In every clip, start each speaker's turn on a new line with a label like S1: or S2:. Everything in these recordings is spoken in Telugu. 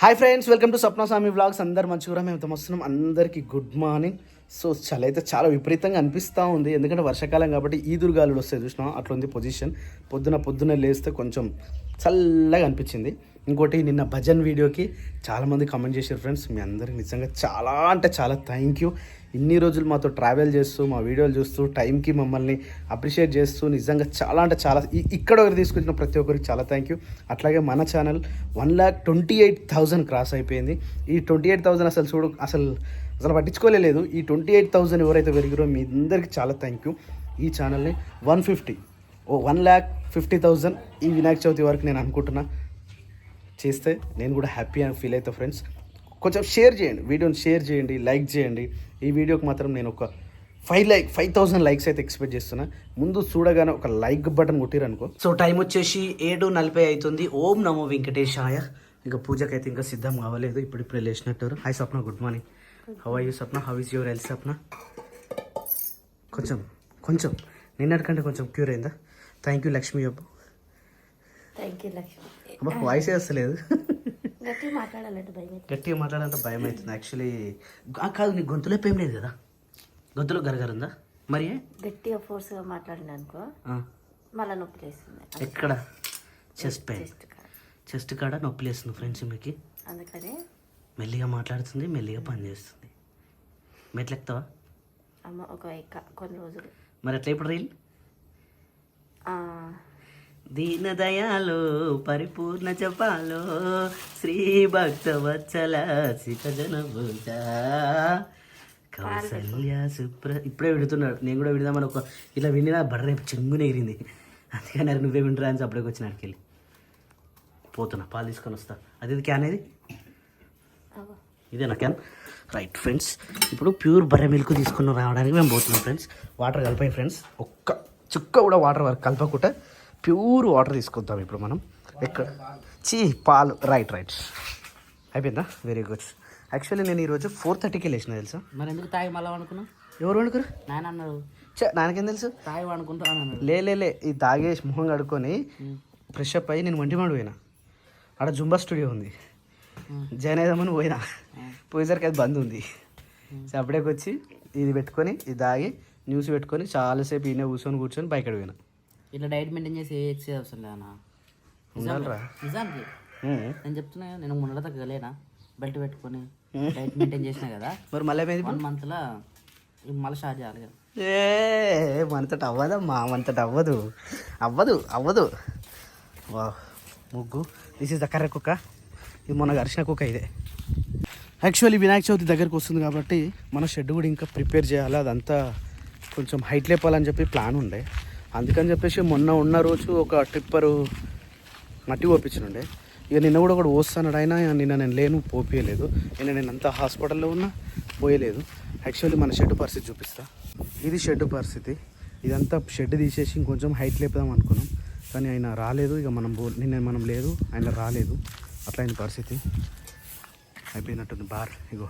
S1: Hi friends welcome to Swapna Swami blogs అందరు మంచిగా మేము వస్తున్నాం అందరికీ గుడ్ మార్నింగ్ సో చలి అయితే చాలా విపరీతంగా అనిపిస్తూ ఉంది. ఎందుకంటే వర్షాకాలం కాబట్టి ఈదురుగాలులు వస్తాయి చూసినా అట్లా ఉంది పొజిషన్ పొద్దున పొద్దున లేస్తే కొంచెం చల్లగా అనిపించింది. ఇంకోటి నిన్న భజన్ వీడియోకి చాలామంది కమెంట్ చేశారు ఫ్రెండ్స్ మీ అందరికి నిజంగా చాలా అంటే చాలా థ్యాంక్ యూ ఇన్ని రోజులు మాతో ట్రావెల్ చేస్తూ మా వీడియోలు చూస్తూ టైంకి మమ్మల్ని అప్రిషియేట్ చేస్తూ నిజంగా చాలా అంటే చాలా ఇక్కడ ఒకరు తీసుకొచ్చిన ప్రతి ఒక్కరికి చాలా థ్యాంక్ యూ అట్లాగే మన channel one lakh twenty eight thousand cross అయిపోయింది. ఈ ట్వంటీ ఎయిట్ థౌజండ్ అసలు చూడు అసలు అసలు పట్టించుకోలేదు ఈ ట్వంటీ ఎయిట్ థౌజండ్ ఎవరైతే పెరిగిరో మీ అందరికీ చాలా థ్యాంక్ యూ ఈ ఛానల్ని one fifty oh one lakh fifty thousand ఈ వినాయక చవితి వరకు నేను అనుకుంటున్నా. చేస్తే నేను కూడా హ్యాపీ అని ఫీల్ అవుతా ఫ్రెండ్స్ కొంచెం షేర్ చేయండి వీడియోని షేర్ చేయండి లైక్ చేయండి. ఈ వీడియోకి మాత్రం నేను ఒక five like five thousand likes అయితే ఎక్స్పెక్ట్ చేస్తున్నా. ముందు చూడగానే ఒక లైక్ బటన్ కొట్టిరనుకో. సో టైం వచ్చేసి ఏడు నలభై అవుతుంది ఓం నమో వెంకటేశాయ. ఇంకా పూజకైతే ఇంకా సిద్ధం కావలేదు. ఇప్పుడు ఇప్పుడు లేచినట్టారు hi Swapna good morning how are you Swapna how is your health Swapna కొంచెం కొంచెం. నిన్నటికంటే కొంచెం క్యూర్ అయిందా? థ్యాంక్ యూ లక్ష్మి అబ్బు.
S2: థ్యాంక్ యూ లక్ష్మి
S1: అబ్బా వాయిస్ వస్తలేదు.
S2: గట్టి మాట్లాడాలంటే భయం.
S1: గట్టిగా మాట్లాడాలంటే భయం అవుతుంది యాక్చువల్లీ కాదు నీ గొంతులో ఏం లేదు కదా? గొంతులో గరగరుందా మరి? ఏ?
S2: గట్టిగా ఫోర్స్గా మాట్లాడిన అనుకో మళ్ళీ నొప్పి లేస్తుంది.
S1: ఎక్కడ? చెస్ట్ పెయిన్
S2: చెస్ట్ కాడ.
S1: నొప్పి లేస్తుంది ఫ్రెండ్స్ మీకు?
S2: అందుకని
S1: మెల్లిగా మాట్లాడుతుంది మెల్లిగా పని చేస్తుంది. మెట్లెక్తావా
S2: అమ్మ ఒక కొన్ని రోజులు.
S1: మరి ఎట్లా ఇప్పుడు రీల్?
S2: ఆ,
S1: దీన దయాలో పరిపూర్ణ జపాలో శ్రీ భక్త వత్సల సిత జన భూజ కౌసల్య సుప్ర ఇప్పుడే విడుతున్నాడు. నేను కూడా విడదామని ఒక ఇలా విండినా బర్రె చెంగున ఎగిరింది అందుకని అరే నువ్వే వింటరా అని అప్పుడే వచ్చిన అడికెళ్ళి పోతున్నా పాలు తీసుకొని వస్తా. అది ఇది క్యాన్ ఇది. ఇదేనా క్యాన్? రైట్ ఫ్రెండ్స్ ఇప్పుడు ప్యూర్ బర్రె మిల్క్ తీసుకుని రావడానికి మేము పోతున్నాం ఫ్రెండ్స్. Water కలిపాయి friends. ఒక్క చుక్క కూడా వాటర్ వరకు కలపకుండా ప్యూర్ వాటర్ తీసుకొద్దాం ఇప్పుడు మనం. ఎక్కడ? చీ పాలు. రైట్ రైట్ అయిపోయిందా? వెరీ గుడ్ యాక్చువల్లీ నేను ఈరోజు ఫోర్ థర్టీకి లేచిన తెలుసా?
S3: మరి ఎందుకు తాగి మళ్ళీ అనుకున్నా
S1: ఎవరు వండుకురు?
S3: నాయన అన్నాడు.
S1: చే నాకేం తెలుసు?
S3: తాగి అన్నాడు.
S1: లే లే లే. ఈ తాగేసి మొహం కడుక్కొని ఫ్రెష్ అప్ అయ్యి నేను వంటి మాడు పోయినా. ఆడ జుంబా స్టూడియో ఉంది. జాయిన్ అయిదామని పోయినా. పోయేసరికి అది బంద్ ఉంది. సో వచ్చి ఇది పెట్టుకొని ఇది తాగి న్యూస్ పెట్టుకొని చాలాసేపు ఈయన కూర్చొని కూర్చొని బయట పోయినా
S3: ఇట్లా డైట్ మెయింటైన్ చేసి ఏ ఎక్సైజ్ అవసరం లేదన్నా
S1: ఉండాలిరా.
S3: నిజానికి
S1: ఉమ్.
S3: నేను చెప్తున్నా కదా, నేను మొన్న తగ్గలేనా బెల్ట్ పెట్టుకొని డైట్ మెయింటైన్ చేసిన కదా
S1: మరి మళ్ళీ ఏమైంది
S3: వన్ మంత్లో మళ్ళీ స్టార్ట్ చేయాలి కదా.
S1: ఏ మనతోటి అవ్వదమ్మా మనతోటి అవ్వదు. అవ్వదు అవ్వదు. వా ముగ్గు. దిస్ ఇస్ ద కర్ర కుక్క ఇది మొన్న గరిచిన కుక్క ఇదే. యాక్చువల్లీ వినాయక చవితి దగ్గరకు వస్తుంది కాబట్టి మన షెడ్ కూడా ఇంకా ప్రిపేర్ చేయాలి. అదంతా కొంచెం హైట్ లేపాలని చెప్పి ప్లాన్ ఉండే. అందుకని చెప్పేసి మొన్న ఉన్న రోజు ఒక ట్రిప్పరు మట్టి పోపించనుండే. ఇక నిన్న కూడా ఒకటి పోస్తాడు అయినా నిన్న నేను లేను పోపియలేదు. నిన్న నేను అంతా హాస్పిటల్లో ఉన్నా పోయలేదు. యాక్చువల్లీ మన షెడ్ పరిస్థితి చూపిస్తా. ఇది షెడ్ పరిస్థితి. ఇదంతా షెడ్ తీసేసి ఇంకొంచెం హైట్ లేపుదాం అనుకున్నాం. కానీ ఆయన రాలేదు. ఇక మనం పో నిన్న మనం లేదు. ఆయన రాలేదు. అట్లా అయిన పరిస్థితి. అయిపోయినట్టుంది బార్. ఇగో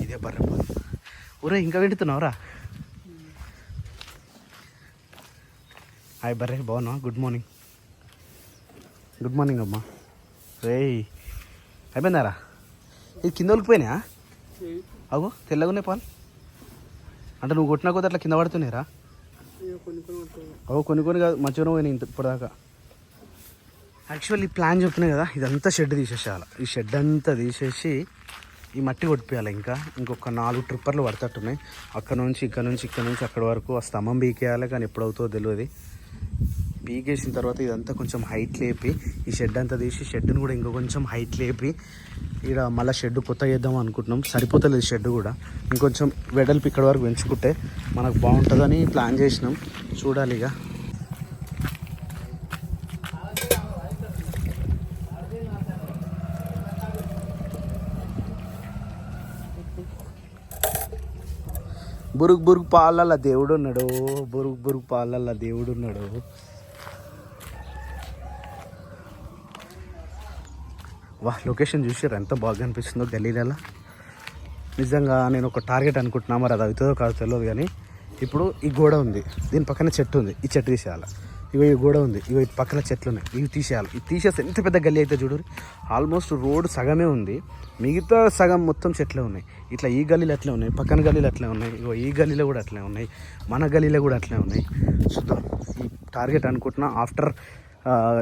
S1: ఇదే బర్రె ఊరే ఇంకా వింటున్నావురా? హాయ్ బర్రె బాగున్నా గుడ్ మార్నింగ్ గుడ్ మార్నింగ్ అమ్మా. రేయ్ అయిపోయిందారా? ఇది కింద ఒలికిపోయినా అగో తెల్లగానే పాలు. అంటే నువ్వు కొట్టినా కొద్ది అట్లా కింద పడుతున్నాయిరా. అగో కొన్ని కొన్ని కాదు మంచిగా పోయినాయి ఇంత ఇప్పటిదాకా. యాక్చువల్లీ ప్లాన్ చెప్తున్నాయి కదా ఇదంతా షెడ్ తీసేసేయాలి. ఈ షెడ్ అంతా తీసేసి ఈ మట్టి కొట్టిపోయాలి ఇంకా? ఇంకొక నాలుగు ట్రిప్పర్లు పడతట్టున్నాయి అక్కడ నుంచి ఇక్కడ నుంచి ఇక్కడ నుంచి అక్కడ వరకు ఆ స్తంభం బీకేయాలి కానీ ఎప్పుడవుతుందో తెలియదు పీకేసిన తర్వాత ఇదంతా కొంచెం హైట్ లేపి ఈ షెడ్ అంతా తీసి షెడ్ని కూడా ఇంకో కొంచెం హైట్ లేపి ఇక్కడ మళ్ళీ షెడ్ కొత్త చేద్దాం అనుకుంటున్నాం. సరిపోతలేదు షెడ్ కూడా. ఇంకొంచెం వెడల్పు ఇక్కడ వరకు పెంచుకుంటే మనకు బాగుంటుందని ప్లాన్ చేసినాం. చూడాలి ఇక బురుగు బురుగు పాలల్ల దేవుడు ఉన్నాడు. బురుగు బురుగు పాలల్ల దేవుడు ఉన్నాడు. వా లొకేషన్ చూసారు ఎంత బాగా అనిపిస్తుందో గల్లీలలో నిజంగా నేను ఒక టార్గెట్ అనుకుంటున్నా మరి అది అవుతుందో కాదు తెలియదు కానీ ఇప్పుడు ఈ గోడ ఉంది. దీని పక్కన చెట్టు ఉంది. ఈ చెట్టు తీసేయాలి? ఇవి గోడ ఉంది. ఇవి పక్కన చెట్లు ఉన్నాయి ఇవి తీసేయాలి. ఇవి తీసేస్తే ఎంత పెద్ద గల్లీ అయితే చూడు ఆల్మోస్ట్ రోడ్ సగమే ఉంది. మిగతా సగం మొత్తం చెట్లే ఉన్నాయి. ఇట్లా ఈ గల్లీలు అట్లే ఉన్నాయి. పక్కన గల్లీలు అట్లే ఉన్నాయి. ఇగో ఈ గల్లీలో కూడా అట్లే ఉన్నాయి. మన గల్లీలో కూడా అట్లే ఉన్నాయి. చూద్దాం. ఈ టార్గెట్ అనుకుంటున్నా. ఆఫ్టర్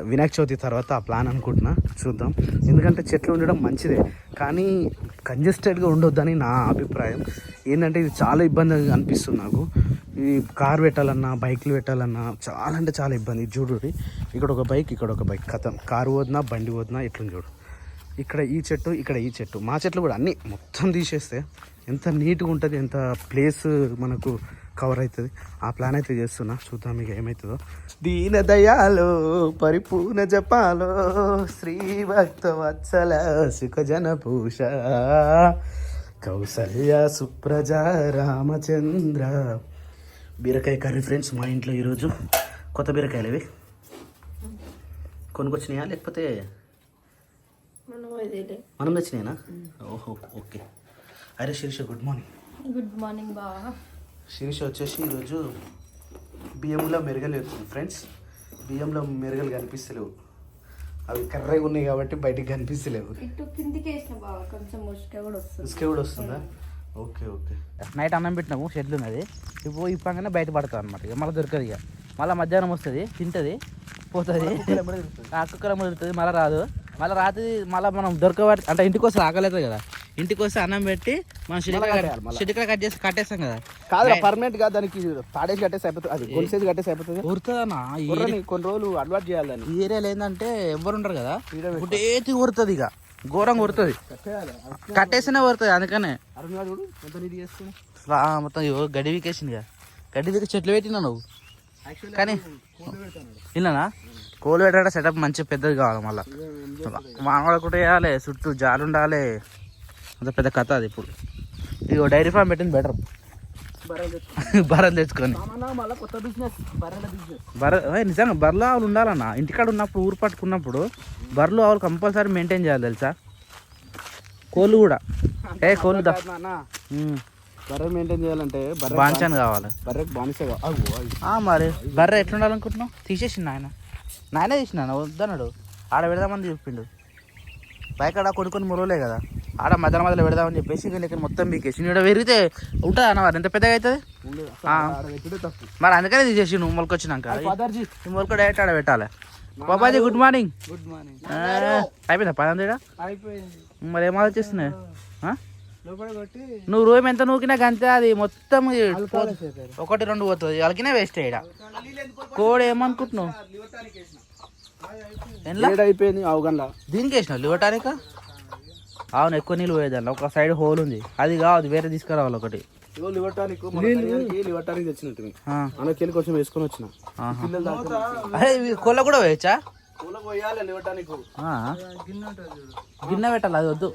S1: వినాయక చవితి తర్వాత ఆ ప్లాన్ అనుకుంటున్నా. చూద్దాం. ఎందుకంటే చెట్లు ఉండడం మంచిదే. కానీ కంజెస్టెడ్గా ఉండొద్దని నా అభిప్రాయం. ఏంటంటే ఇది చాలా ఇబ్బందిగా అనిపిస్తుంది నాకు. ఈ కార్ పెట్టాలన్నా బైక్లు పెట్టాలన్నా చాలా అంటే చాలా ఇబ్బంది. ఇది చూడు ఇక్కడ ఒక బైక్ ఇక్కడ ఒక బైక్. కథం. కారు వదినా బండి వదినా ఇట్లని చూడు. ఇక్కడ ఈ చెట్టు ఇక్కడ ఈ చెట్టు. మా చెట్లు కూడా అన్నీ మొత్తం తీసేస్తే ఎంత నీట్గా ఉంటుంది ఎంత ప్లేస్ మనకు కవర్ అవుతుంది ఆ ప్లాన్ అయితే చేస్తున్నా. చూద్దాం మీకు ఏమవుతుందో దీన దయాలో పరిపూర్ణ జపాలో శ్రీ భక్త వత్సల సుఖజన పూష కౌసల్య సుప్రజ రామచంద్ర బీరకాయ కర్రీ ఫ్రెండ్స్ మా ఇంట్లో ఈరోజు కొత్త బీరకాయలు ఇవి. కొనుకొచ్చినాయా లేకపోతే
S2: మనం
S1: తెచ్చినాయినా? ఓహో ఓకే. అరే Sirisha good morning
S2: good morning బావా.
S1: శిరీష వచ్చేసి ఈరోజు బియ్యంలో మెరగలు వేస్తుంది ఫ్రెండ్స్. బియ్యంలో మెరగలు కనిపిస్తలేవు. అవి కర్రగా ఉన్నాయి కాబట్టి బయటికి కనిపిస్తలేవు.
S2: ఇటు కిందికి వేసిన బావా కొంచెం ముసుక కూడా వస్తుంది.
S1: ఇసుక కూడా వస్తుందా? Okay okay.
S3: నైట్ అన్నం పెట్టినాము షెడ్లు ఉన్నది. ఇప్పుడు ఇప్పగానే బయట పడతాం అనమాట ఇక మళ్ళీ దొరకదు ఇక. మళ్ళీ మధ్యాహ్నం వస్తుంది తింటుంది పోతుంది. కుక్కల ముడుతుంది మళ్ళీ రాదు. మళ్ళీ రాత్రి మళ్ళీ మనం దొరకబడి అంటే ఇంటికి వస్తే ఆకలేదు కదా. ఇంటికి వస్తే అన్నం పెట్టి మనం షెడ్
S1: కట్టేయాలి మళ్ళా.
S3: షెడ్ కట్ చేసి కట్టేస్తాం కదా.
S1: కాదు పర్మనెంట్గా దానికి తాడేసి కట్టేసి అయిపోతుంది. అది గొలిసేసి కట్టేసి అయిపోతుంది.
S3: ఉరుతుందన్నా
S1: కొన్ని రోజులు అలవాటు చేయాలి
S3: ఈ ఏరియాలో ఏంటంటే ఎవరు ఉండరు కదా. గుడ్డేతి కొడుతుంది ఇక. ఘోరంగా కొడుతుంది. కట్టేసినా కొడుతుంది అందుకనే. రా మొత్తం ఇగో గడి వికేసింది గడ్డి గడి చెట్లు పెట్టినా నువ్వు? కానీ విన్నానా కోలు పెట్టాడ సెటప్ మంచి పెద్దది కావాలి మళ్ళీ. మామూలు కూడా వేయాలి చుట్టూ జాలు ఉండాలి అంత పెద్ద కథ అది ఇప్పుడు. ఇగో డైరీ ఫామ్ పెట్టింది బెటర్ బర్రెలు తెచ్చుకొని. బర్రె నిజంగా బర్రెలు ఆవులు ఉండాలన్న ఇంటికాడ ఉన్నప్పుడు ఊరు పట్టుకున్నప్పుడు బర్రెలు ఆవులు కంపల్సరీ మెయింటైన్ చేయాలి తెలుసా? కోళ్ళు కూడా. ఏ కోళ్ళు
S1: బర్రె మెయింటైన్ చేయాలంటే బర్రె
S3: బాంచాన్ కావాలి.
S1: బర్రెకి అవి
S3: ఆ మరి బర్రె ఎట్లుండాలనుకుంటున్నావు? తీసేసిండు నాయన. నాయనే తీసిన వద్దన్నాడు. ఆడ పెడదామని చెప్పిండు కొన్ని కొన్ని మురవలే కదా. ఆడ మధ్యలో మధ్యలో పెడదామని చెప్పేసి ఇక ఇక్కడ మొత్తం మీకేసి ఇక్కడ పెరిగితే ఉంటుంది అన్న మరి? ఎంత పెద్దగా అవుతుంది? మరి అందుకనే తీసేసి నువ్వు మొలకొచ్చినాక మొలక డైరెక్ట్ ఆడ పెట్టాలి. Babaji good morning
S1: good morning
S3: అయిపోయిందా ఈడ?
S1: అయిపోయింది.
S3: మరి ఏం ఆలోచిస్తున్నాయి నువ్వు రోజు ఎంత నూకినా అంతే అది మొత్తం ఒకటి రెండు పోతుంది. వాళ్ళకినే వేస్ట్ ఇక్కడ కోడ్ ఏమనుకుంటున్నావు? దీనికి వేసినావు? లివటానిక అవును ఎక్కువ నీళ్ళు పోయేదాన్ని. ఒక సైడ్ హోల్ ఉంది. అది కాదు వేరే తీసుకురావాలి ఒకటి.
S1: తెచ్చినట్టు కొంచెం వేసుకొని వచ్చిన.
S3: కోళ్ళ కూడా వేయచ్చా ఆ. గిన్నె పెట్టాలి అది వద్దు.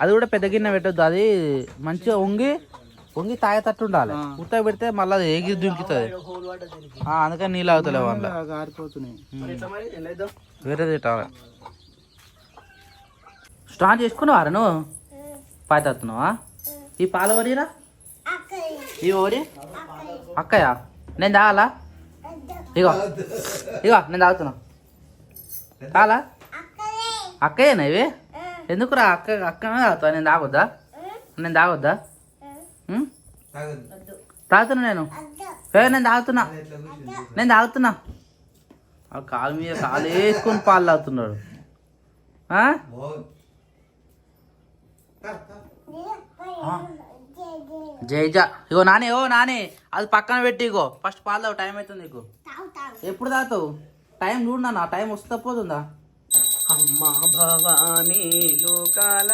S3: అది కూడా పెద్ద గిన్నె పెట్టొద్దు. అది మంచిగా వంగి వంగి తాగేటట్టు ఉండాలి. ఉత్త పెడితే మళ్ళీ అది ఏగి దుంకుతుంది. అందుకని నీళ్ళు అవుతలేవు అందులో.
S1: కారిపోతున్నాయి మరి చేద్దాం
S3: వేరే నువ్వు పాయ తాగుతున్నావా? ఈ పాల వరిరా ఈ ఓరి అక్కయ్య. నేను తాగాలా? ఇగో. ఇగో నేను తాగుతున్నా. తాగాలా? అక్కయ్యనా ఇవి? ఎందుకురా అక్క అక్కనే తాగుతా నేను తాగొద్దా? నేను తాగొద్దా? తాగుతున్నా నేను. ఏ నేను తాగుతున్నా. నేను తాగుతున్నా. ఆ కాలు మీద కాలు వేసుకొని పాలు తాగుతున్నాడు. ఆ? ఆ. జై జా. ఇగో నాని ఓ నాని అది పక్కన పెట్టి ఇగో. ఫస్ట్ పాలు టైం అవుతుంది నీకు. ఎప్పుడు తాగుతావు? టైం చూడు నాన్న టైం వస్తా పోతుందా?
S1: అమ్మా భవానీ లోకాల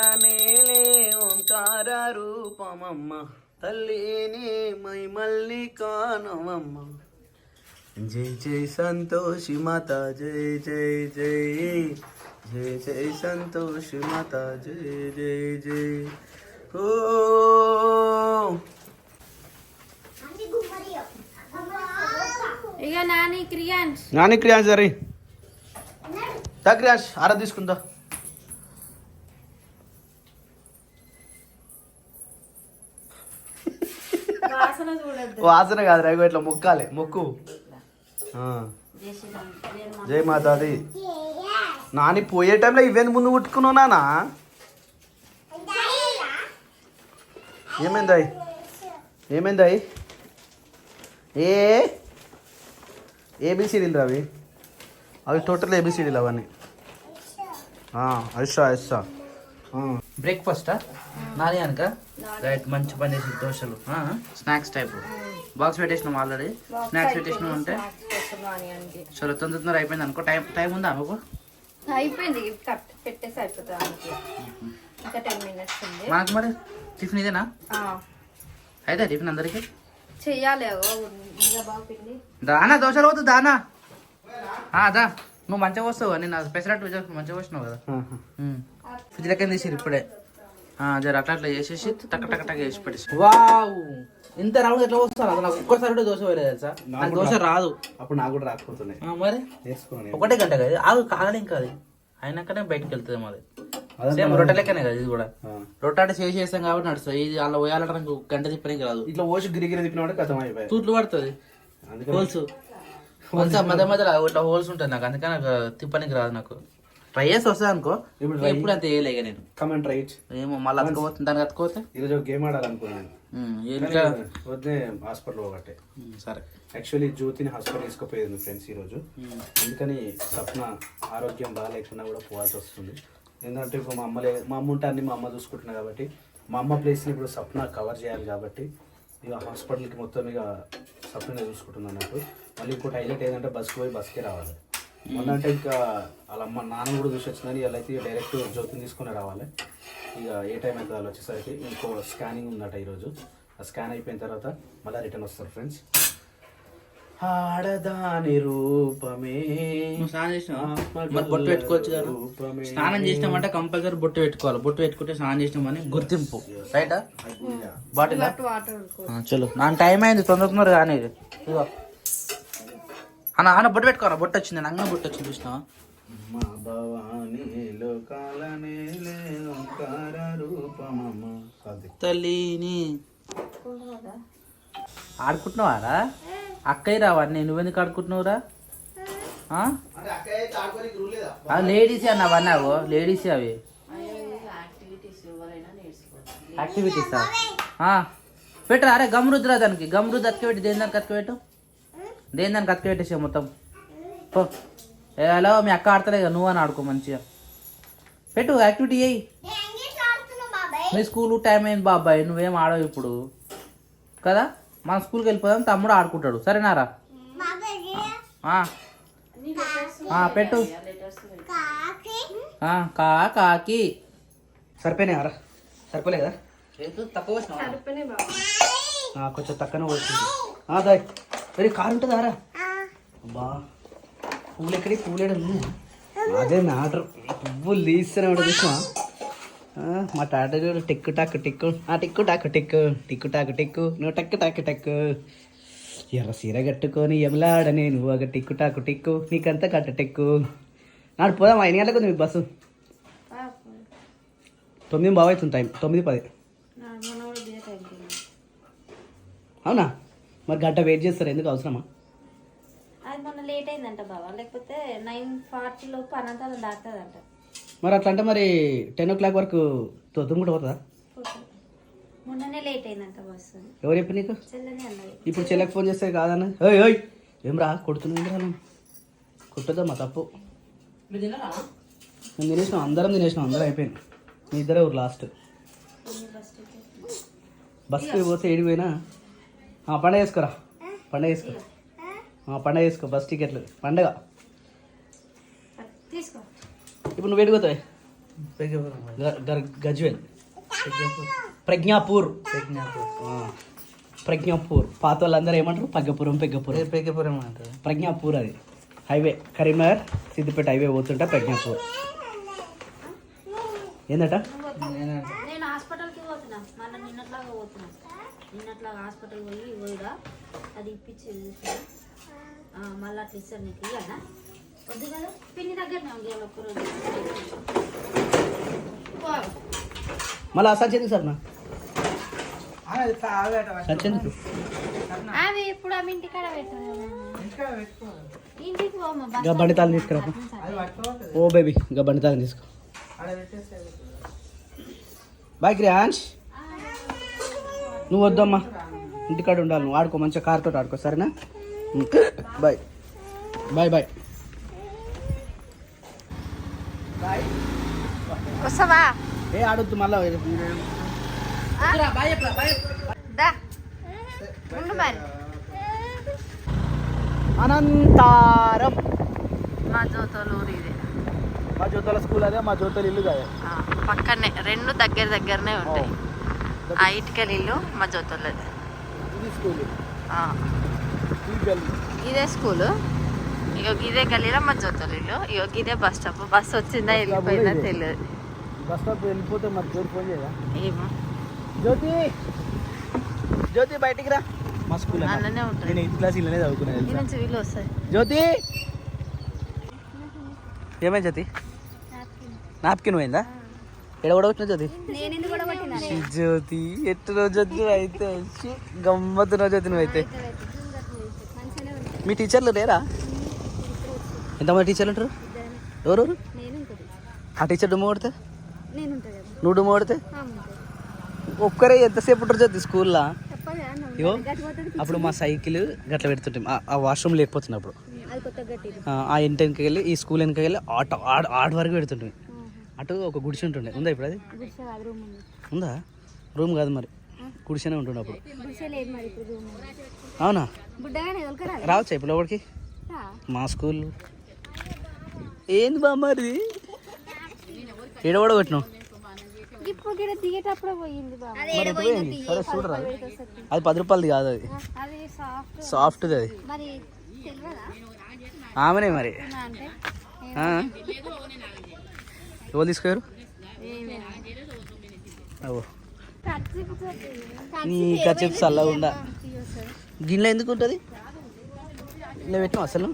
S1: ఓంకార రూపమమ్మ. తల్లిని మై మల్లి కానమమ్మ జై జై సంతోషి మాత జై జై జై. జై జై సంతోషి మాత జై జై జై. ఓ.
S2: ఇక నాని క్రియాన్స్
S1: నాని క్రియాన్స్ సరే దా క్రియాన్స్ ఆరా తీసుకుందా?
S2: వాసన
S1: కాదు రైగో ఇట్లా మొక్కాలి మొక్కు. జై మాతాది. నాని పోయే టైంలో ఇవేంది ముందు కుట్టుకున్నావు నానా ఏమైందాయి ఏమైందాయి ఏ? ఏబిసిడీలు అవి. అవి టోటల్ ఏబిసిడీలు అవన్నీ. అచ్చా అచ్చా
S3: బ్రేక్ఫాస్టా? నాది అనక? రైట్ మంచి పని చేసి దోశలు. Snacks type. బాక్స్ పెట్టేసినాం ఆల్రెడీ. స్నాక్స్ పెట్టేసినాం అంటే చలో తొందర తొందర అయిపోయింది అనుకో. టైం టైం ఉందా మీకు
S2: అయిపోయింది కట్ పెట్టేసి అయిపోతుంది ఇంకా టెన్ మినిట్స్ ఉంది.
S3: మనకు మరి టిఫిన్ ఇదేనా?
S2: ఆ,
S3: అయితే టిఫిన్ అందరికి?
S2: చెయ్యాలి
S3: దానా దోశలు పోతుంది దానా. ఆ, దా. నువ్వు మంచిగా వస్తావు నేను నా స్పెషల్ మంచిగా వస్తున్నావు కదా. ఫ్రిడ్జ్ లెక్క తీసిరు ఇప్పుడే? జర అట్లా అట్లా చేసేసి టక్ టక్ టక్ చేసి పెట్టేసి. వావ్! ఇంత రౌండ్ ఎట్లా వస్తారు అసలు నాకు ఒక్కసారి కూడా దోశ వేయలేదు తెలుసా? నాకు దోశ రాదు.
S1: అప్పుడు నాకు కూడా రాకపోతున్నాయి
S3: ఆ, మరి? ఒకటే గంట కదా ఆగు ఇంకా అది. అయినాకనే బయటకు వెళ్తుంది మాది సేమ్ రొట్టె లెక్కనే కదా ఇది కూడా. రొట్టె అంటే చేసి చేస్తాం కాబట్టి నడుస్తుంది. ఇది అలా పోయాలంటే నాకు గంట తిప్పడానికి రాదు.
S1: ఇట్లా ఓసి గిరిగిరి తిప్పినాడు కథం అయిపోయాయి
S3: తూట్లు పడుతుంది. హోల్స్. అంతా మధ్య మధ్యలో ఇట్లా హోల్స్ ఉంటుంది నాకు. అందుకని నాకు తిప్పనికి రాదు నాకు. ట్రై చేసి వస్తుంది అనుకో.
S1: ఇప్పుడు
S3: ఎప్పుడు అంత వేయలేక నేను.
S1: కమెంట్ రైట్
S3: ఏమో మళ్ళీ అతుకోపోతుంది దానికి అతుకోతే
S1: ఈరోజు ఒక గేమ్ ఆడాలనుకున్నాను. వద్దే హాస్పిటల్ ఒకటే.
S3: సరే.
S1: యాక్చువల్లీ జ్యోతిని హాస్పిటల్ తీసుకుపోయేది ఫ్రెండ్స్ ఈరోజు. అందుకని సప్న ఆరోగ్యం బాగాలేకుండా కూడా పోవాల్సి వస్తుంది. ఎందుకంటే ఇప్పుడు మా అమ్మలే మా అమ్మ ఉంటే అన్ని మా అమ్మ చూసుకుంటున్నా కాబట్టి మా అమ్మ ప్లేస్ని ఇప్పుడు సప్న కవర్ చేయాలి కాబట్టి ఇక హాస్పిటల్కి మొత్తం ఇక సప్న చూసుకుంటున్నాను అన్నట్టు. మళ్ళీ ఇంకోటి హైలైట్ ఏంటంటే బస్కి పోయి బస్కే రావాలి. మొన్న అంటే ఇంకా వాళ్ళ అమ్మ నాన్న కూడా చూసి వచ్చిందని ఇలా అయితే డైరెక్ట్ జ్యోతిని తీసుకుని రావాలి. ఇక ఏ టైం అయితే వాళ్ళు వచ్చేసరికి ఇంకో స్కానింగ్ ఉందట ఈరోజు. ఆ స్కాన్ అయిపోయిన తర్వాత మళ్ళీ రిటర్న్ వస్తారు ఫ్రెండ్స్ ఆడదాని రూపమే.
S3: స్నానం చేసినావా? మరి బొట్టు పెట్టుకోవచ్చు కదా.
S1: రూపమే.
S3: స్నానం చేసినామంటే కంపల్సరీ బొట్టు పెట్టుకోవాలి. బొట్టు పెట్టుకుంటే స్నానం చేసినామని గుర్తింపు. రైటా బాటిల్
S2: వాటర్
S3: చలో. నా టైం అయింది తొందర తొందర కానీ అన్న అన్న బొట్టు పెట్టుకోరా బొట్టు వచ్చింది నంగ బొట్టు వచ్చింది చూసినావా?
S1: మా భవాని
S3: తల్లిని. ఆడుకుంటున్నావారా? అక్కయ్య రావా నేను నువ్వెందుకు ఆడుకుంటున్నావురా? లేడీస్ అన్న అవన్నీ అవు లేడీస్ అవి. యాక్టివిటీసా పెట్టరా అరే గమ్ రుద్దురా దానికి గమ్ రుద్దు అతకబెట్టి దేని దానికి అతకబెట్టు దేని దానికి అతకబెట్టేసే మొత్తం? పో. ఏ హలో మీ అక్క ఆడతలే కదా నువ్వు అని ఆడుకో మంచిగా. పెట్టు యాక్టివిటీ అయ్యి మీ స్కూల్ టైం అయింది బాబాయ్ నువ్వేం ఆడవు ఇప్పుడు. కదా? మన స్కూల్కి వెళ్ళిపోదాం తమ్ముడు ఆడుకుంటాడు. సరేనారా పెట్టు. కా కాకి.
S1: సరిపోయినాయి అరా సరిపోలే కదా
S3: తక్కువ
S1: కొంచెం తక్కువనే వచ్చింది దాయ్ మరి కారు ఉంటుందా రా? అబ్బా పువ్వులు ఎక్కడి? పువ్వులు ఏడ ఉన్నాయి? అదే మ్యాటర్. పువ్వులు తీస్తూనే ఉంటుంది చూసినా? మా టాటా చూడు టిక్కు టాక్ టిక్కు. ఆ టిక్కు టాక్ టిక్కు. టిక్కు టాక్ టిక్కు. నువ్వు టక్కు టాక్ టక్కు. ఎర్ర సీర కట్టుకొని ఎమలాడ నేను ఒక టిక్కు టాకు టిక్కు. నీకంతా కట్ట టిక్కు. నాడు పోదాం ఎన్ని గంటలకు మీకు బస్సు? తొమ్మిది బాగా అవుతుంది టైం. తొమ్మిది పది.
S2: టైంకి.
S1: అవునా? మరి గంట వెయిట్ చేస్తారు. ఎందుకు అవసరమా?
S2: అది మొన్న లేట్ అయిందంట బాబా లేకపోతే నైన్ ఫార్టీ లోపు అనంతరం దాటుతుందంట.
S1: మరి అట్లా అంటే మరి టెన్ ఓ క్లాక్ వరకు తొద్దుముకుంటూ పోతుందా?
S2: మొన్ననే లేట్ అయిందంట బస్సు
S1: ఎవరు చెప్పి నీకు?
S2: చెల్లెనే అన్నది.
S1: ఇప్పుడు చెల్లెకి ఫోన్ చేస్తే కాదన్న. ఓయ్ ఓయ్ ఏం రా కొడుతుంది రా కొట్టదా మా తప్పు నేను తినేసినాం. అందరం తినేసినాం. అందరం అయిపోయింది మీ ఇద్దరే ఊరు లాస్ట్ బస్కి పోతే ఏడికి పోయినా? ఆ, పండగ వేసుకోరా పండగ వేసుకో ఆ, పండగ వేసుకో బస్ టికెట్లు. పండగ.
S2: తీసుకో.
S1: ఇప్పుడు నువ్వు ఎడిపోతావు గజ్వేల్. ప్రజ్ఞాపూర్. ఆ, ప్రజ్ఞాపూర్. పాత వాళ్ళందరూ ఏమంటారు? పగ్గపురం పెగ్గపురం.
S3: పెగ్గపురం అంటారు?
S1: ప్రజ్ఞాపూర్ అది. హైవే. కరీంనగర్ సిద్దిపేట హైవే పోతుంటే ప్రజ్ఞాపూర్. ఏందట
S2: నేను హాస్పిటల్కి పోతున్నా మన నిన్నట్లాగా పోతున్నా నిన్నట్లాగా హాస్పిటల్ పోయి పోయిరా. అది ఇప్పించి మళ్ళీ అట్లా ఇస్తారు నీకు ఇవ్వనా వద్దు కదా పిన్ని దగ్గరనే ఉంది ఒక్కరోజు.
S1: మళ్ళీ సచ్చింది సార్ నా సచ్చింది
S2: అవి ఇప్పుడు ఆమె ఇంటికాడ పెట్టాను ఇంటికి పోమ్మా బస్
S1: ఇంకా బండి తాళం తీసుకురా ఓ బేబీ ఇంకా బండి తాళం తీసుకో బాయ్ క్రియాన్స్ నువ్వు వద్దమ్మా ఇంటికాడ ఉండాలి నువ్వు. ఆడుకో మంచిగా కార్తో ఆడుకో సరేనా? బాయ్ బాయ్ బాయ్
S2: వస్తావా?
S1: ఏ ఆడొద్దు మళ్ళా అనంతారం.
S2: మా జ్యోతలూరు ఇది.
S1: మా జ్యోతుల స్కూల్ అదే మా జ్యోతుల ఇల్లు కాదే.
S2: పక్కనే రెండు దగ్గర దగ్గరనే ఉంటాయి. ఆ ఇటుకల ఇల్లు మా జ్యోతులది
S1: ఇది స్కూల్.
S2: ఆ,
S1: ఈ గల్లీ.
S2: ఇదే స్కూలు. ఇక ఇదే గల్లీలో మా జ్యోతుల ఇల్లు. ఇక ఇదే బస్ స్టాప్. బస్ వచ్చిందా వెళ్ళిపోయిందా తెలియదు
S1: బస్ స్టాప్ వెళ్ళిపోతే మరి జ్యోతి ఫోన్ చేయదా?
S2: ఏమో.
S1: జ్యోతి! జ్యోతి బయటికి రా. మా స్కూల్.
S2: అలానే ఉంటుంది
S1: నేను ఎయిత్ క్లాస్ ఇల్లనే చదువుకున్నా
S2: ఈ
S1: తెలుసా?
S2: నుంచి వీళ్ళు వస్తాయి
S1: జ్యోతి! ఏమైంది జ్యోతి? నాప్కిన్. పోయిందా? జ్యోతి? జ్యోతి ఎట్టు రోజు నువ్వు అయితే? ఛీ, గమ్మత్తు రోజు నువ్వు అయితే. మీ టీచర్లు లేరా? ఎంతమంది టీచర్లు ఉంటారు? ఎవరెవరు ఆ టీచర్ డుమ్మ కొడితే? నువ్వు డుమ్మ కొడితే? ఒక్కరే ఎంతసేపు ఉంటారు జ్యోతి స్కూల్లో? ఇగో అప్పుడు మా సైకిల్ గట్ల పెడుతుంటాం ఆ- వాష్రూమ్ లేకపోతున్నప్పుడు. ఆ, ఇంటి వెనకకి వెళ్ళి ఈ స్కూల్ వెనకకి వెళ్ళి ఆట ఆడ ఆడ వరకు పెడుతుంటాం. అటు ఒక గుడిసె ఉంటుండే. ఉందా ఇప్పుడు అది? ఉందా. రూమ్ కాదు మరి. గుడిసెనే ఉంటుండే అప్పుడు. అవునా? రావచ్చా ఇప్పుడు లోపలికి? మా స్కూల్. ఏంది బామ్మది కొట్టినావు
S4: బాబు
S1: మరి పోయింది సరే చూడరా. అది పది రూపాయలది కాదు అది.
S4: అది సాఫ్ట్
S1: సాఫ్ట్ది అది. ఆమెనే మరి? ఎవరు తీసుకోరు నీ ఖర్చు చల్లగా ఉండా గిన్నెలో ఎందుకు ఉంటుంది? ఇలా పెట్టినావు అసలు?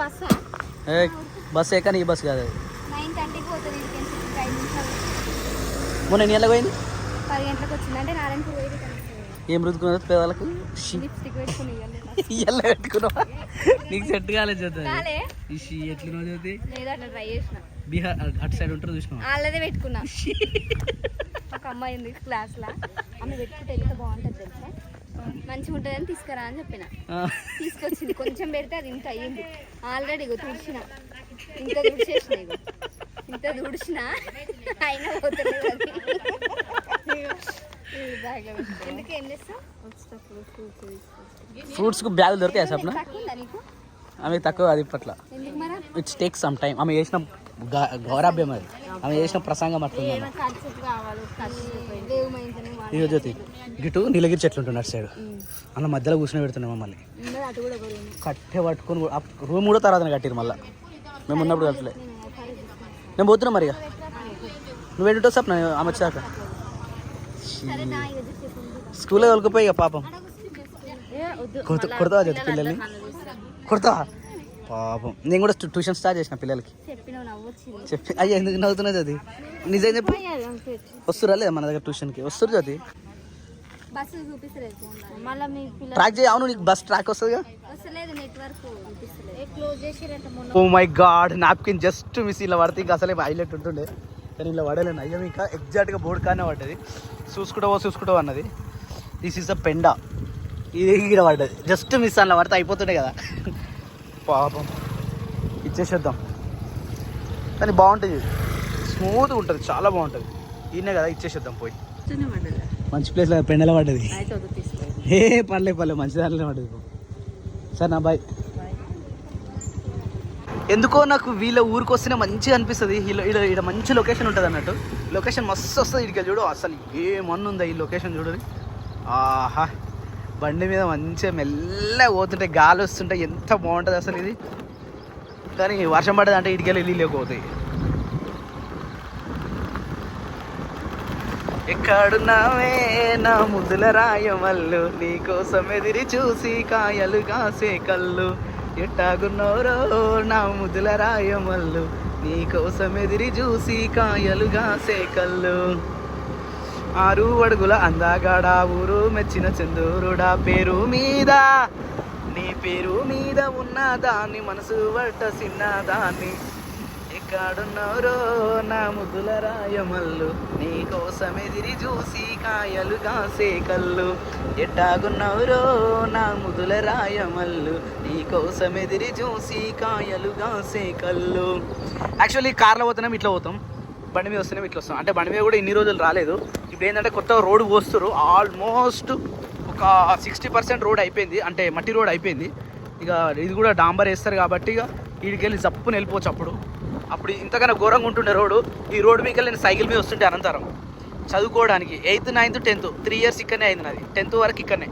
S4: బస్సా?
S1: ఏ బస్ ఎక్కని ఈ బస్ కాదు మొన్న ఎన్ని గంటలకు పోయింది?
S4: పది గంటలకు వచ్చింది. అంటే నారాయణపూర్ పోయి
S1: ఏం రుద్దుకున్నది పేదలకు ఇయ్యాల పెట్టుకున్నావా? నీకు సెట్ కాలేదు చదువు
S4: కాలే.
S1: ఇషి ఎట్లున్నావు చదివి
S4: లేదు అట్లా ట్రై చేసిన.
S1: బీహార్ అటు సైడ్ ఉంటారు చూసినావా?
S4: వాళ్ళదే పెట్టుకున్నా. ఒక అమ్మాయి ఉంది క్లాస్ లా. ఆమె పెట్టుకుంటే ఎంత బాగుంటుంది తెలుసా? మంచిగా ఉంటుందని తీసుకురా అని చెప్పిన. తీసుకొచ్చింది. కొంచెం పెడితే అది ఇంత అయ్యింది. ఆల్రెడీ ఇగో తుడిచిన. ఇంత తుడిచేసిన ఇగో. ఇంత తుడిచిన. అయినా పోతలేదు ఫ్రూట్స్
S1: ఫ్రూట్స్కు బ్యాగులు దొరికాయి సప్న ఆమె తక్కువ అది ఇప్పట్లో. ఇట్స్ టేక్ సమ్ టైం ఆమె చేసిన గా- గౌరవ్యం అది. ఆమె చేసిన ప్రసంగం అట్లుంది ఇక జ్యోతి గిటు నీలగిరి చెట్లు ఉంటుంది అటు సైడ్. అన్న మధ్యలో కూర్చొని పెడుతున్నాం మమ్మల్ని. కట్టె పట్టుకొని రూమ్ కూడా తర్వాత కట్టిరు మళ్ళీ. మేము ఉన్నప్పుడు కట్టలే. నేను పోతున్నా మరి నువ్వు ఏంటో సప్న ఆమె వచ్చాక? స్కూల్లో తొలకపోయి ఇక పాపం. కొడతావా జ్యోతి పిల్లల్ని? కొడతావా? పాపం. నేను కూడా ట్యూ- ట్యూషన్ స్టార్ట్ చేసిన పిల్లలకి. చెప్పి అయ్యా ఎందుకు నవ్వుతున్నా జ్యోతి? నిజం చెప్పి. వస్తురా లేదా మన దగ్గర ట్యూషన్కి వస్తురు
S4: పిల్లలు
S1: ట్రాక్ చేయ. అవును నీకు బస్ ట్రాక్ వస్తుందిగా? ఓ my god napkin just miss ఇలా పడితే ఇంకా అసలే హైలైట్ ఉంటుండే. కానీ ఇలా పడలేను అయ్యో ఇంకా ఎగ్జాక్ట్గా బోర్డు కానీ పడ్డది చూసుకుంటావో చూసుకుంటావో అన్నది. దిస్ ఈస్ అ పెండా ఇది ఇక్కడ పడ్డది జస్ట్ మిస్ అలా పడితే అయిపోతుండే కదా. పాపం. ఇచ్చేసేద్దాం. కానీ బాగుంటుంది. స్మూత్గా ఉంటుంది చాలా బాగుంటుంది. ఈయనే కదా ఇచ్చేసేద్దాం పోయి. మంచి ప్లేస్లో పెండలో పడ్డది ఏ పర్లే పర్లే మంచి దాంట్లో పడ్డది సరే నా బాయ్ ఎందుకో నాకు వీళ్ళ ఊరికి వస్తేనే మంచిగా అనిపిస్తుంది. ఇలా ఇక్కడ మంచి లొకేషన్ ఉంటుంది అన్నట్టు. లొకేషన్ మస్తు వస్తుంది ఇక్కడికి చూడు. అసలు ఏమన్నా ఉందా ఈ లొకేషన్ చూడు ఆహా. బండి మీద మంచిగా మెల్లగా పోతుంటే గాలి వస్తుంటే ఎంత బాగుంటుంది అసలు ఇది. కానీ వర్షం పడేది అంటే ఇటుకెళ్ళి వెళ్ళలేకపోతాయి ఎక్కడున్నావే? నా ముద్దుల రాయమల్లు. నీకోసం ఎదిరి చూసి కాయలు కాసే కళ్ళు. ఎట్టాగున్నోరో నా ముదుల రాయమల్లు. నీకోసం ఎదిరి చూసి కాయలుగా సేకల్లు. ఆరు అడుగుల అందాగాడా ఊరు మెచ్చిన చందూరుడా పేరు మీద. నీ పేరు మీద ఉన్న దాన్ని మనసు పట్ట చిన్న దాన్ని. ఎక్కడున్నారో నా ముద్దుల రాయమల్లు. నీ కోసం ఎదిరి చూసి కాయలు కాసే కళ్ళు ఎట్టాగున్నారో నా ముదుల రాయమల్లు. నీ కోసం ఎదిరి చూసి కాయలు కాసే కళ్ళు యాక్చువల్లీ కార్లో పోతున్నాం ఇట్లా పోతాం. బండి మీద వస్తున్నాం ఇట్లా వస్తాం. అంటే బండి మీద కూడా ఇన్ని రోజులు రాలేదు. ఇప్పుడు ఏంటంటే కొత్త రోడ్డు పోస్తారు ఆల్మోస్ట్ ఒక సిక్స్టీ పర్సెంట్ రోడ్ అయిపోయింది. అంటే మట్టి రోడ్ అయిపోయింది. ఇక ఇది కూడా డాంబర్ వేస్తారు కాబట్టి ఇక వీడికి వెళ్ళి జప్పుని వెళ్ళిపోవచ్చు అప్పుడు. అప్పుడు ఇంతకన్నా ఘోరంగా ఉంటుండే రోడ్డు. ఈ రోడ్డు మీకు నేను సైకిల్ మీద వస్తుంటే అనంతరం. చదువుకోవడానికి eighth ninth tenth three years ఇక్కడనే అయింది నాది. టెన్త్ వరకు ఇక్కడనే.